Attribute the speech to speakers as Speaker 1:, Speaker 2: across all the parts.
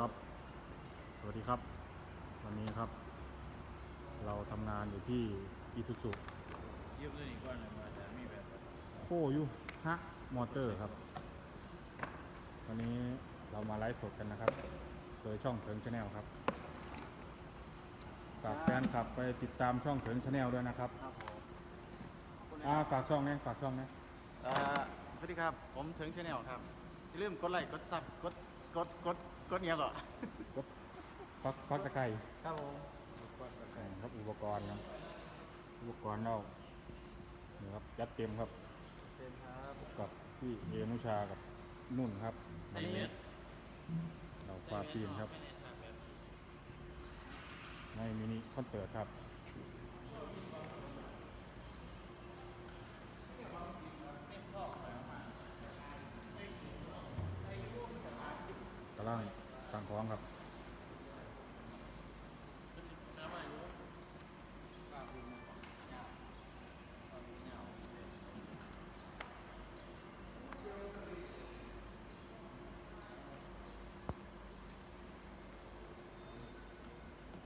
Speaker 1: ครับ สวัสดีครับ วันนี้ครับ เราทำงานอยู่ที่อีซูซุ
Speaker 2: ยืมตัวนี้ก่อนเลยมาแต่มีแบบ
Speaker 1: โคยุฮะมอเตอร์ครับ วันนี้เรามาไลฟ์สดกันนะครับ โดยช่องเถิงชาแนลครับฝากแฟนคลับไปติดตามช่องเถิงชาแนลด้วยนะครับ
Speaker 2: ครับผม
Speaker 1: อ่าฝากช่องนี้ฝากช่องนี้
Speaker 2: เอ่อสวัสดีครับ ผมถึงชาแนลครับอย่าลืมกดไลค์กดซับกด กดกดกดเนี้ยก่อน
Speaker 1: กดฟักฟักตะไคร้
Speaker 2: ครับผม
Speaker 1: ครับอุปกรณ์ครับอุปกรณ์เรานี่ครับจัดเต็มครับ
Speaker 2: เป็นครับ
Speaker 1: กับพี่เอนุชากับนุ่นครับวันนี้เราฟาฟีนครับในมินิคอนเสิร์ตครับ กำลังตั้งของครับ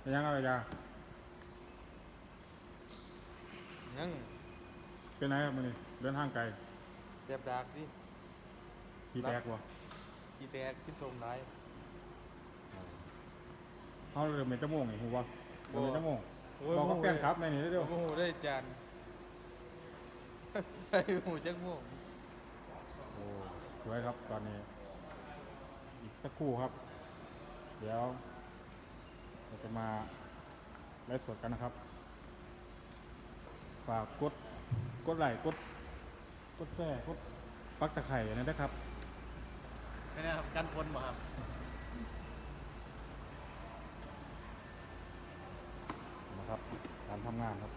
Speaker 1: เป็นยังไงยา
Speaker 3: ยัง
Speaker 1: เป็นไงครับมันนี่เดินทางไกล
Speaker 3: เสียบดากสิ
Speaker 1: ขี่แตกวะ
Speaker 3: กีแตกขึ้นชมได้
Speaker 1: เขาเริ่มเป็นชั่วโมงไงหูวะเริ่มเป็นชั่วโมง
Speaker 3: โอ้ย
Speaker 1: บอกกับแฟนครับในนี้ได้เดียว
Speaker 3: โอ้โหได้จานไอ้หูจักโม่วง
Speaker 1: โอ้สวยครับตอนนี้ อีกสักครู่ครับ เดี๋ยว เราจะมาไลฟ์สดกันนะครับ ฝากกด กดไลค์กด กดแชร์กดปักตะไคร่นะนะครับ
Speaker 2: เป็นไงครับกันฝนบ่ครับ
Speaker 1: นะครับการทำงานครับ